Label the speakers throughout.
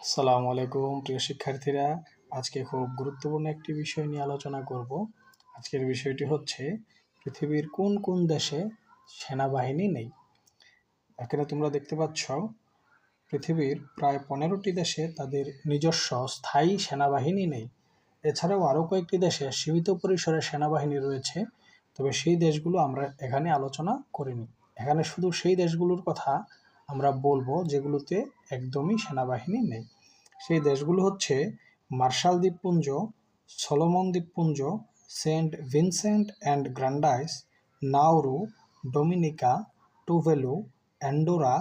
Speaker 1: আসসালামু আলাইকুম, প্রিয় শিক্ষার্থীরা। আজকে খুব গুরুত্বপূর্ণ একটি বিষয় নিয়ে আলোচনা করব। আজকের বিষয়টি হচ্ছে, পৃথিবীর কোন কোন দেশে সেনাবাহিনী নেই? এখানে তোমরা দেখতে পাচ্ছ, পৃথিবীর প্রায় পনেরোটি দেশে তাদের নিজস্ব স্থায়ী সেনাবাহিনী নেই। এছাড়াও আরও কয়েকটি দেশে সীমিত পরিসরে সেনাবাহিনী রয়েছে। তবে সেই দেশগুলো আমরা এখানে আলোচনা করিনি। এখানে শুধু সেই দেশগুলোর কথা আমরা বলব যেগুলোতে একদমই সেনাবাহিনী নেই। সেই দেশগুলো হচ্ছে মার্শাল দ্বীপপুঞ্জ, সলোমন দ্বীপপুঞ্জ, Saint Vincent and Grenadines Nauru Dominica, Tuvalu, Andorra,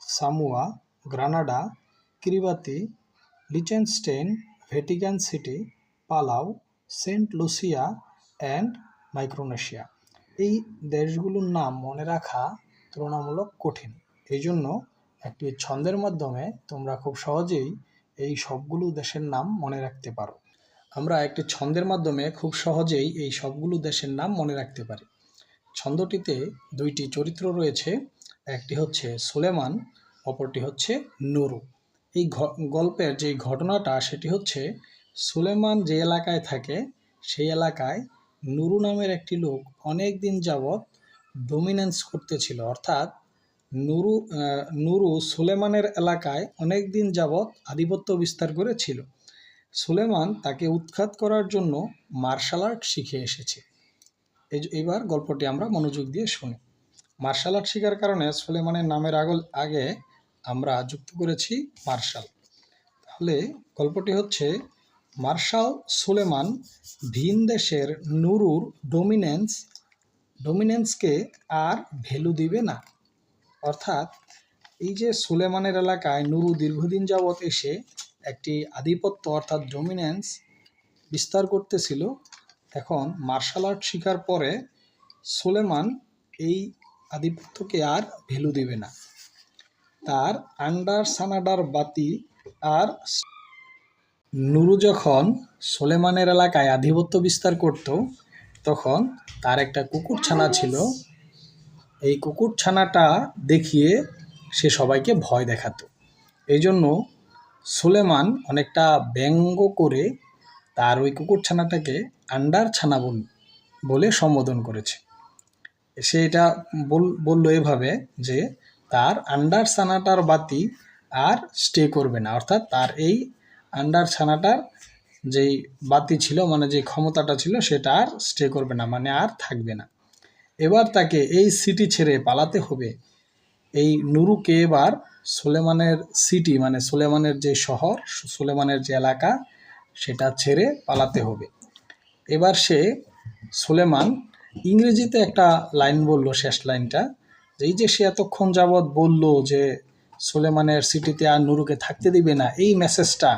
Speaker 1: Samoa, Grenada, Kiribati Liechtenstein Vatican City Palau Saint Lucia and Micronesia. এই দেশগুলোর নাম মনে রাখা তুলনামূলক কঠিন। এই জন্য একটি ছন্দের মাধ্যমে তোমরা খুব সহজেই এই সবগুলো দেশের নাম মনে রাখতে পারো। আমরা একটি ছন্দের মাধ্যমে খুব সহজেই এই সবগুলো দেশের নাম মনে রাখতে পারি। ছন্দটিতে দুইটি চরিত্র রয়েছে, একটি হচ্ছে সুলেমান, অপরটি হচ্ছে নুরু। এই গল্পের যে ঘটনাটা সেটি হচ্ছে, সুলেমান যে এলাকায় থাকে, সেই এলাকায় নুরু নামের একটি লোক অনেক দিন যাবৎ ডোমিনেন্স করতেছিল। অর্থাৎ নুরু নুরু সুলেমানের এলাকায় অনেক দিন যাবৎ আধিপত্য বিস্তার করেছিল। সুলেমান তাকে উৎখাত করার জন্য মার্শাল আর্ট শিখে এসেছে। এবার গল্পটি আমরা মনোযোগ দিয়ে শুনি। মার্শাল আর্ট শেখার কারণে সুলেমানের নামের আগল, আগে আমরা যুক্ত করেছি মার্শাল। তাহলে গল্পটি হচ্ছে, মার্শাল সুলেমান ভিন দেশের নুরুর ডোমিনেন্স, ডোমিনেন্সকে আর ভ্যালু দিবে না। অর্থাৎ এই যে সুলেমানের এলাকায় নুরু দীর্ঘদিন যাবৎ এসে একটি আধিপত্য অর্থাৎ ডোমিনেন্স বিস্তার করতেছিল, এখন মার্শাল আর্ট শিকার পরে সুলেমান এই আধিপত্যকে আর ভ্যালু দেবে না। তার আন্ডার সানাডার বাতি আর নুরু যখন সোলেমানের এলাকায় আধিপত্য বিস্তার করত, তখন তার একটা কুকুর ছানা ছিল এই কুকুর ছানাটা দেখিয়ে সে সবাইকে ভয় দেখাতো। এই জন্য সুলেমান অনেকটা ব্যঙ্গ করে তার ওই কুকুর ছানাটাকে আন্ডার ছানা বলে সম্বোধন করেছে। সে এটা বলল এভাবে যে তার আন্ডার ছানাটার বাতি আর স্টে করবে না, অর্থাৎ তার এই আন্ডার ছানাটার যেই বাতি ছিল মানে যে ক্ষমতাটা ছিল, সেটা আর স্টে করবে না মানে আর থাকবে না। এবার তাকে এই সিটি ছেড়ে পালাতে হবে। এই নুরুকে এবার সুলেমানের সিটি মানে সুলেমানের যে শহর, সুলেমানের যে এলাকা, সেটা ছেড়ে পালাতে হবে। এবার সে সুলেমান ইংরেজিতে একটা লাইন বলল, শেষ লাইনটা এই যে সে এতক্ষণ যাবৎ বলল যে সুলেমানের সিটিতে আর নুরুকে থাকতে দিবে না, এই মেসেজটা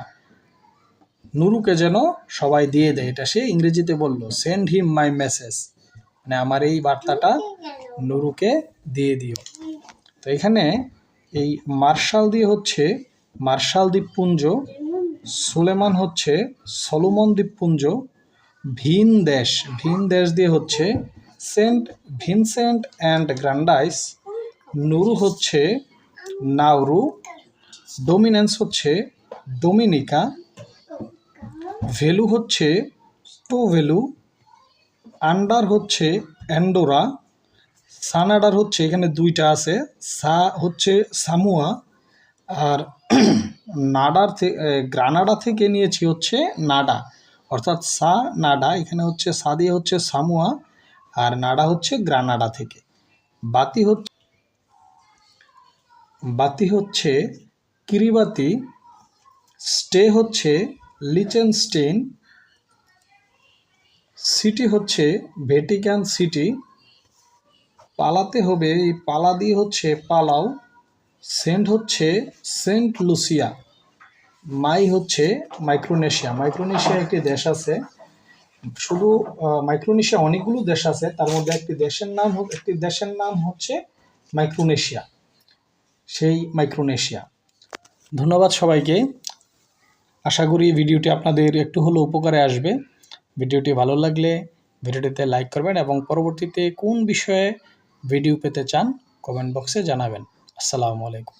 Speaker 1: নুরুকে যেন সবাই দিয়ে দেয়, এটা সে ইংরেজিতে বলল সেন্ড হিম মাই মেসেজ মানে আমার এই বার্তাটা নুরুকে দিয়ে দিও। তো এখানে এই মার্শাল দিয়ে হচ্ছে মার্শাল দ্বীপপুঞ্জ, সুলেমান হচ্ছে সলোমন দ্বীপপুঞ্জ, ভিন দেশ ভিন দেশ দিয়ে হচ্ছে সেন্ট ভিনসেন্ট অ্যান্ড গ্রান্ডাইস, নুরু হচ্ছে নাউরু ডোমিনেন্স হচ্ছে ডোমিনিকা ভ্যালু হচ্ছে টু ভ্যালু আন্ডার হচ্ছে অ্যান্ডোরা সানাডার হচ্ছে এখানে দুইটা আছে, সা হচ্ছে সামুয়া, আর নাডার গ্রানাডা থেকে নিয়েছি হচ্ছে নাডা। অর্থাৎ সা নাডা, এখানে হচ্ছে সা দিয়ে হচ্ছে সামুয়া, আর নাডা হচ্ছে গ্রানাডা থেকে। বাতি হচ্ছে বাতি হচ্ছে কিরিবাতি, স্টে হচ্ছে লিচেনস্টেইন সিটি হচ্ছে ভ্যাটিকান সিটি। পালাতে হবে, এই পালা দিয়ে হচ্ছে পালাও। সেন্ট হচ্ছে সেন্ট লুসিয়া। মাই হচ্ছে মাইক্রোনেশিয়া। মাইক্রোনেশিয়া একটি দেশ আছে। শুধু মাইক্রোনেশিয়া অনেকগুলো দেশ আছে। তার মধ্যে একটি দেশের নাম একটি দেশের নাম হচ্ছে মাইক্রোনেশিয়া। সেই মাইক্রোনেশিয়া। ধন্যবাদ সবাইকে। আশা করি ভিডিওটি আপনাদের একটু হলেও উপকারে আসবে। ভিডিওটি ভালো লাগলে ভিডিওটিতে লাইক করবেন এবং পরবর্তীতে কোন বিষয়ে ভিডিও পেতে চান কমেন্ট বক্সে জানাবেন। আসসালামু আলাইকুম।